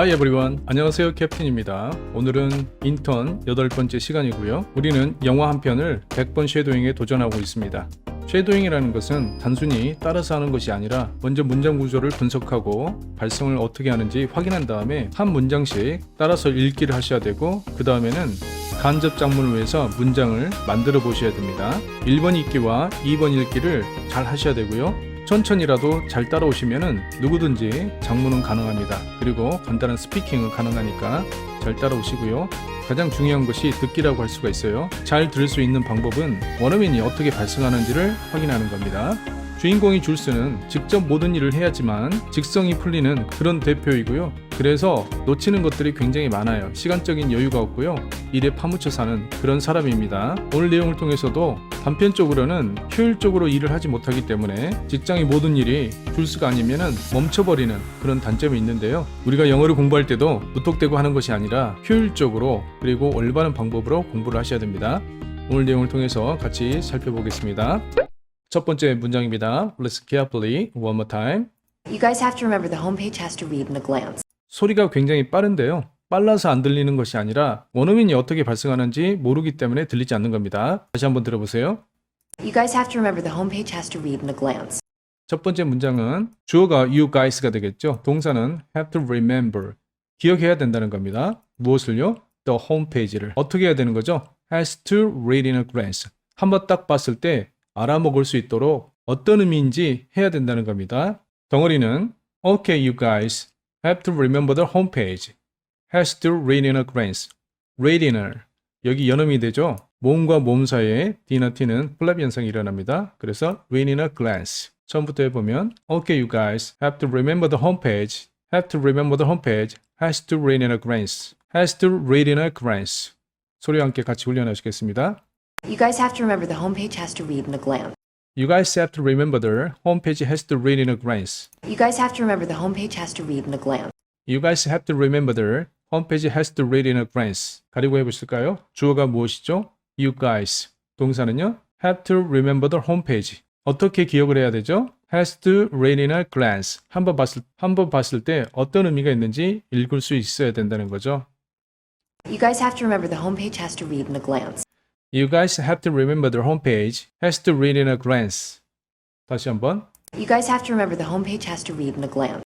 Hi everyone. 안녕하세요. 캡틴입니다. 오늘은 인턴 여덟 번째 시간이고요. 우리는 영화 한 편을 100번 쉐도잉에 도전하고 있습니다. 쉐도잉이라는 것은 단순히 따라서 하는 것이 아니라 먼저 문장 구조를 분석하고 발성을 어떻게 하는지 확인한 다음에 한 문장씩 따라서 읽기를 하셔야 되고 그 다음에는 간접 작문을 위해서 문장을 만들어 보셔야 됩니다. 1번 읽기와 2번 읽기를 잘 하셔야 되고요. 천천히라도 잘 따라오시면은 누구든지 작문은 가능합니다. 그리고 간단한 스피킹은 가능하니까 잘 따라오시고요. 가장 중요한 것이 듣기라고 할 수가 있어요. 잘 들을 수 있는 방법은 원어민이 어떻게 발성하는지를 확인하는 겁니다. 주인공이 줄스는 직접 모든 일을 해야지만 직성이 풀리는 그런 대표이고요. 그래서 놓치는 것들이 굉장히 많아요. 시간적인 여유가 없고요. 일에 파묻혀 사는 그런 사람입니다. 오늘 내용을 통해서도 단편적으로는 효율적으로 일을 하지 못하기 때문에 직장의 모든 일이 줄수가 아니면은 멈춰버리는 그런 단점이 있는데요. 우리가 영어를 공부할 때도 무턱대고 하는 것이 아니라 효율적으로 그리고 올바른 방법으로 공부를 하셔야 됩니다. 오늘 내용을 통해서 같이 살펴보겠습니다. 첫 번째 문장입니다. Let's carefully one more time. You guys have to remember the homepage has to read in a glance. 소리가 굉장히 빠른데요. 빨라서 안 들리는 것이 아니라 원어민이 어떻게 발성하는지 모르기 때문에 들리지 않는 겁니다. 다시 한번 들어보세요. You guys have to remember the homepage has to read in a glance. 첫 번째 문장은 주어가 you guys가 되겠죠. 동사는 have to remember. 기억해야 된다는 겁니다. 무엇을요? the homepage를. 어떻게 해야 되는 거죠? has to read in a glance. 한 번 딱 봤을 때 알아먹을 수 있도록 어떤 의미인지 해야 된다는 겁니다. 덩어리는 Okay, you guys have to remember the homepage. has to read in a glance. read in a 여기 연음이 되죠. 몸과 몸 사이에 D나 T는 플랩 현상이 일어납니다. 그래서 read in a glance. 처음부터 해보면 Okay, you guys have to remember the homepage. have to remember the homepage. has to read in a glance. has to read in a glance. 소리와 함께 같이 훈련하시겠습니다. You guys have to remember the homepage has to read in a glance. You guys have to remember the homepage has to read in a glance. You guys have to remember the homepage has to read in a glance. You guys have to remember the homepage has to read in a glance. 가리고 해보실까요? 주어가 무엇이죠? You guys. 동사는요? have to remember the homepage. 어떻게 기억을 해야 되죠? has to read in a glance. 한번 봤을, 한번 봤을 때 어떤 의미가 있는지 읽을 수 있어야 된다는 거죠. You guys have to remember the homepage has to read in a glance. You guys have to remember the homepage has to read in a glance. 다시 한번. You guys have to remember the homepage has to read in a glance.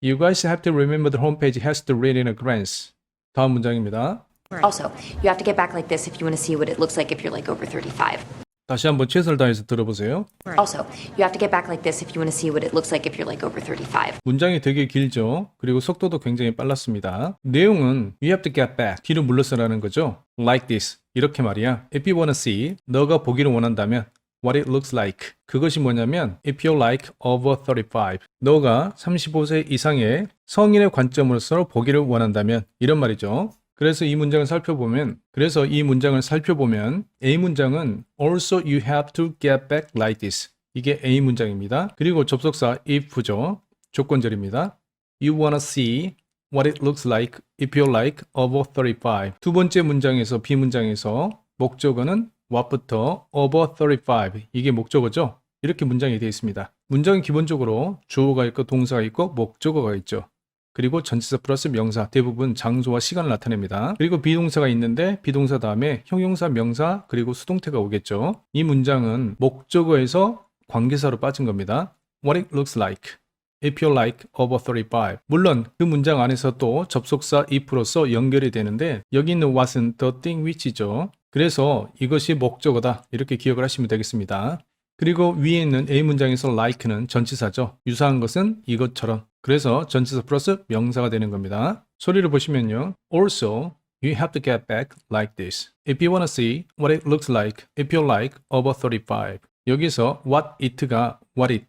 You guys have to remember the homepage has to read in a glance. 다음 문장입니다. Also, you have to get back like this if you want to see what it looks like if you're like over 35. 다시 한번 최선을 다해서 들어보세요. Also, you have to get back like this if you want to see what it looks like if you're like over 35. 문장이 되게 길죠. 그리고 속도도 굉장히 빨랐습니다. 내용은 you have to get back 뒤로 물러서라는 거죠. Like this 이렇게 말이야. If you wanna see 너가 보기를 원한다면 what it looks like 그것이 뭐냐면 if you're like over 35 너가 35세 이상의 성인의 관점으로서 보기를 원한다면 이런 말이죠. 그래서 이 문장을 살펴보면 그래서 이 문장을 살펴보면 A 문장은 also you have to get back like this 이게 A 문장입니다. 그리고 접속사 if죠. 조건절입니다. You wanna see what it looks like if you're like over 35. 두 번째 문장에서 B 문장에서 목적어는 what부터 over 35 이게 목적어죠. 이렇게 문장이 되어 있습니다. 문장은 기본적으로 주어가 있고 동사가 있고 목적어가 있죠. 그리고 전치사 플러스 명사 대부분 장소와 시간을 나타냅니다. 그리고 비동사가 있는데 비동사 다음에 형용사, 명사 그리고 수동태가 오겠죠. 이 문장은 목적어에서 관계사로 빠진 겁니다. What it looks like. If you're like over 35. 물론 그 문장 안에서 또 접속사 if로서 연결이 되는데 여기 있는 what은 the thing which이죠. 그래서 이것이 목적어다 이렇게 기억을 하시면 되겠습니다. 그리고 위에 있는 A 문장에서 like는 전치사죠. 유사한 것은 이것처럼. 그래서 전치사 플러스 명사가 되는 겁니다. 소리를 보시면요. Also, you have to get back like this. If you wanna see what it looks like if you're like over 35. 여기서 what it가 what it,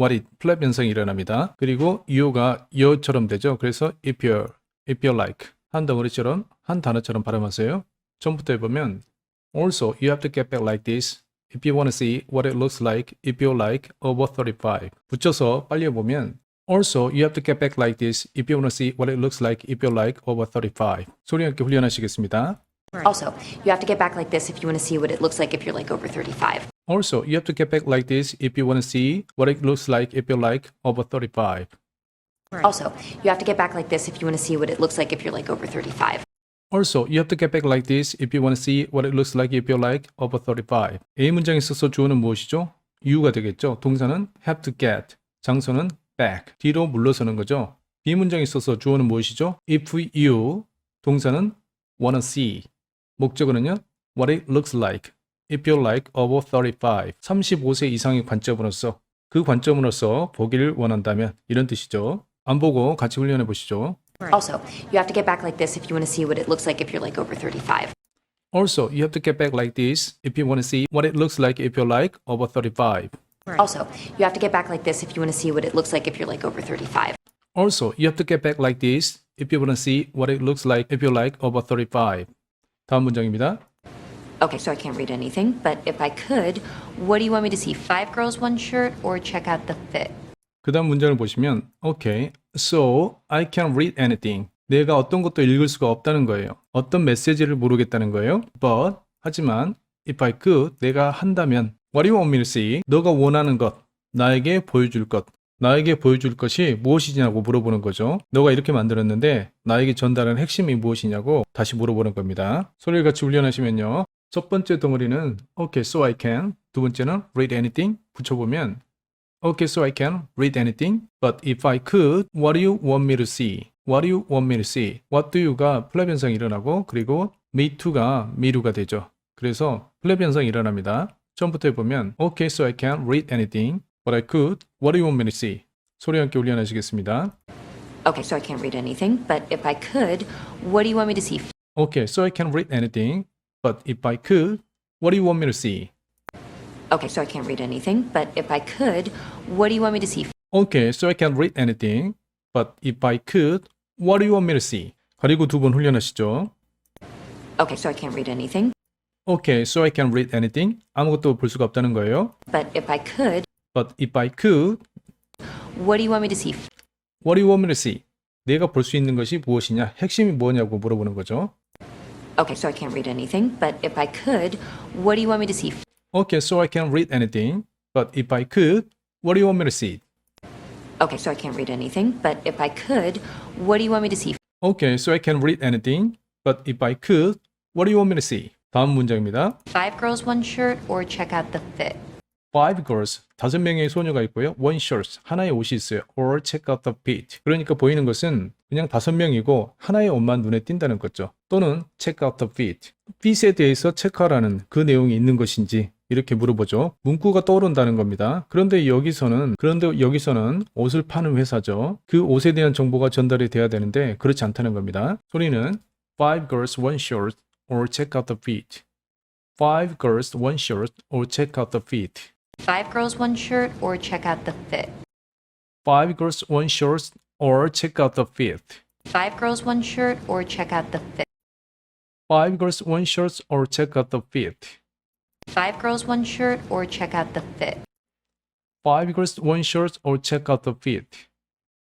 what it 플랩 현상이 일어납니다. 그리고 you가 you처럼 되죠. 그래서 if you're like 한 덩어리처럼 한 단어처럼 발음하세요. 처음부터 해보면 Also, you have to get back like this. If you want to see what it looks like if you're like over 35. 붙여서 빨리 해보면 Also, you have to get back like this if you want to see what it looks like if you're like over 35. 소리 함께 훈련하시겠습니다. Also, you have to get back like this if you want to see what it looks like if you're like over 35. Also, you have to get back like this if you want to see what it looks like if you're like over 35. Also, you have to get back like this if you want to see what it looks like if you're like over 35. Also, you have to get back like this if you want to see what it looks like if you're like over 35. A 문장에 있어서 주어는 무엇이죠? you가 되겠죠. 동사는 have to get, 장소는 back, 뒤로 물러서는 거죠. B 문장에 있어서 주어는 무엇이죠? if you, 동사는 wanna see, 목적어는요? what it looks like if you're like over 35. 35세 이상의 관점으로서 그 관점으로서 보기를 원한다면 이런 뜻이죠. 안 보고 같이 훈련해 보시죠. Also, you have to get back like this if you want to see what it looks like if you're like over 35. Also, you have to get back like this if you want to see what it looks like if you're like over 35. Also, you have to get back like this if you want to see what it looks like if you're like over 35. Also, you have to get back like this if you want to see what it looks like if you're like over 35. 다음 문장입니다. Okay, so I can't read anything, but if I could, what do you want me to see? Five girls, one shirt, or check out the fit? 그 다음 문장을 보시면 Okay, so I can't read anything. 내가 어떤 것도 읽을 수가 없다는 거예요. 어떤 메시지를 모르겠다는 거예요. But, 하지만 if I could, 내가 한다면 What do you want me to see? 너가 원하는 것, 나에게 보여줄 것. 나에게 보여줄 것이 무엇이냐고 물어보는 거죠. 너가 이렇게 만들었는데 나에게 전달하는 핵심이 무엇이냐고 다시 물어보는 겁니다. 소리를 같이 훈련하시면요. 첫 번째 덩어리는 Okay, so I can. 두 번째는 read anything. 붙여보면 Okay, so I can read anything. But if I could, what do you want me to see? What do you want me to see? What do you가 플랩 현상이 일어나고 그리고 me to가 me도가 되죠. 그래서 플랩 현상이 일어납니다. 처음부터 해보면 Okay, so I can read anything. But I could. What do you want me to see? 소리 함께 훈련하시겠습니다. Okay, so I can't read anything, but if I could, what do you want me to see? Okay, so I can read anything. But if I could, what do you want me to see? Okay, so I can't read anything, but if I could, what do you want me to see? Okay, so I can read anything. But if I could, what do you want me to see? 가리고 두 번 훈련하시죠. Okay, so I can't read anything, Okay, so I can read anything. 아무것도 볼 수가 없다는 거예요. but if I could, But if I could, what do you want me to see? what do you want me to see? 내가 볼 수 있는 것이 무엇이냐? 핵심이 뭐냐고 물어보는 거죠. Okay, so I can't read anything, but if I could, what do you want me to see? Okay, so I can read anything. But if I could, what do you want me to see? Okay, so I can't read anything, but if I could, what do you want me to see? Okay, so I can read anything. But if I could, what do you want me to see? 다음 문장입니다. Five girls, one shirt, or check out the fit? Five girls, 다섯 명의 소녀가 있고요. One shirt, 하나의 옷이 있어요. Or check out the fit. 그러니까 보이는 것은 그냥 다섯 명이고 하나의 옷만 눈에 띈다는 거죠. 또는 check out the fit. fit에 대해서 체크하라는 그 내용이 있는 것인지 이렇게 물어보죠. 문구가 떠오른다는 겁니다. 그런데 여기서는 그런데 여기서는 옷을 파는 회사죠. 그 옷에 대한 정보가 전달이 돼야 되는데 그렇지 않다는 겁니다. 소리는 five girls, one shirt, or check out the fit. Five girls, one shirt, or check out the fit. Five girls, one shirt, or check out the fit? Five girls, one shirt, or check out the fit. Five girls, one shirt, or check out the fit? Five girls, one shirt, or check out the fit. Five girls, one shirt, or check out the fit? Five girls, one shirt, or check out the fit.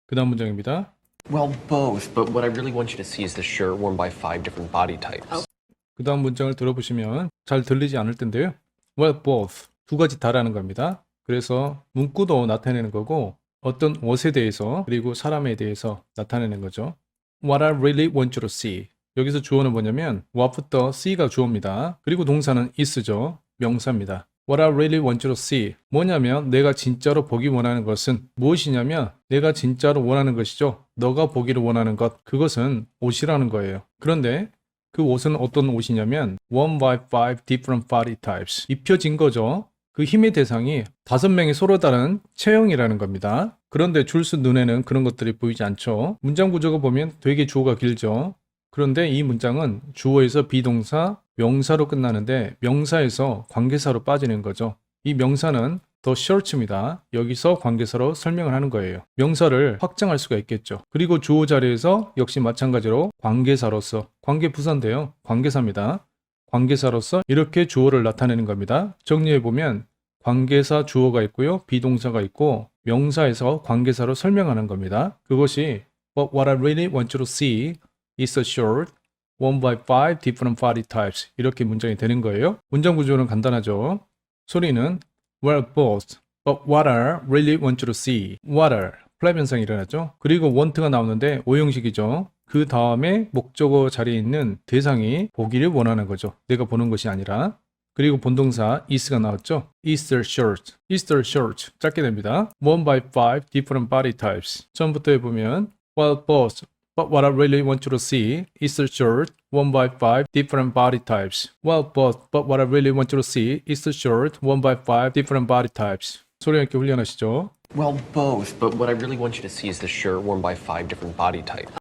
그 다음 문장입니다. Well, both, but what I really want you to see is the shirt worn by five different body types. 그 다음 문장을 들어보시면 잘 들리지 않을 텐데요. Well, both. 두 가지 다라는 겁니다. 그래서 문구도 나타내는 거고 어떤 옷에 대해서 그리고 사람에 대해서 나타내는 거죠. What I really want you to see. 여기서 주어는 뭐냐면 what부터 see가 주어입니다. 그리고 동사는 is죠. 명사입니다. What I really want to see. 뭐냐면 내가 진짜로 보기 원하는 것은 무엇이냐면 내가 진짜로 원하는 것이죠. 너가 보기를 원하는 것. 그것은 옷이라는 거예요. 그런데 그 옷은 어떤 옷이냐면 one by five different body types 입혀진 거죠. 그 힘의 대상이 다섯 명이 서로 다른 체형이라는 겁니다. 그런데 줄수 눈에는 그런 것들이 보이지 않죠. 문장 구조가 보면 되게 주어가 길죠. 그런데 이 문장은 주어에서 비동사, 명사로 끝나는데 명사에서 관계사로 빠지는 거죠. 이 명사는 더 shirt입니다. 여기서 관계사로 설명을 하는 거예요. 명사를 확장할 수가 있겠죠. 그리고 주어 자리에서 역시 마찬가지로 관계사로서 관계 부사인데요. 관계사입니다. 관계사로서 이렇게 주어를 나타내는 겁니다. 정리해 보면 관계사 주어가 있고요. 비동사가 있고 명사에서 관계사로 설명하는 겁니다. 그것이 But what I really want you to see is a shirt one by five different body types 이렇게 문장이 되는 거예요. 문장 구조는 간단하죠. 소리는 Well, both. But what I really want you to see. What are 플랍 현상이 일어나죠. 그리고 want가 나오는데 오형식이죠. 그 다음에 목적어 자리에 있는 대상이 보기를 원하는 거죠. 내가 보는 것이 아니라. 그리고 본동사 is가 나왔죠. the shirt, the shirt 짧게 됩니다. One by five different body types. 처음부터 해보면 Well, boss, but what I really want you to see is the shirt one by five different body types. Well, boss, but what I really want you to see is the shirt one by five different body types. 소리 함께 훈련하시죠. Well, both, but what I really want you to see is the shirt worn by five different body types.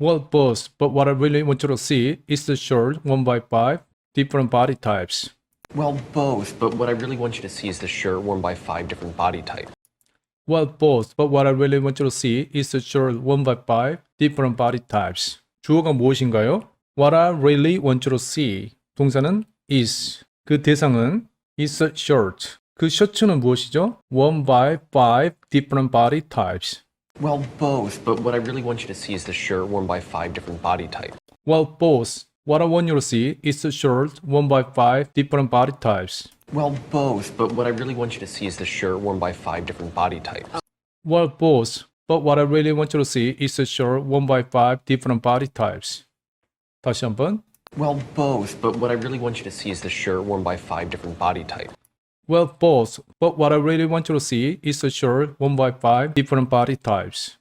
Well, boss, but what I really want you to see is the shirt one by five different body types. Well, both, but what I really want you to see is the shirt worn by five different body types. Well, both, but what I really want you to see is the shirt one by five different body types. 주어가 무엇인가요? What I really want you to see. 동사는 is. 그 대상은 is a shirt. 그 셔츠는 무엇이죠? One by five different body types. Well, both, but what I really want you to see is the shirt worn by five different body types. Well, both. What I want you to see is the shirt one by five different body types. Well, both, but what I really want you to see is the shirt worn by five different body types. Well, both. But what I really want you to see is the shirt one by five different body types. 다시 한번. Well, both, but what I really want you to see is the shirt worn by five different body types. Well, both. But what I really want you to see is the shirt one by five different body types.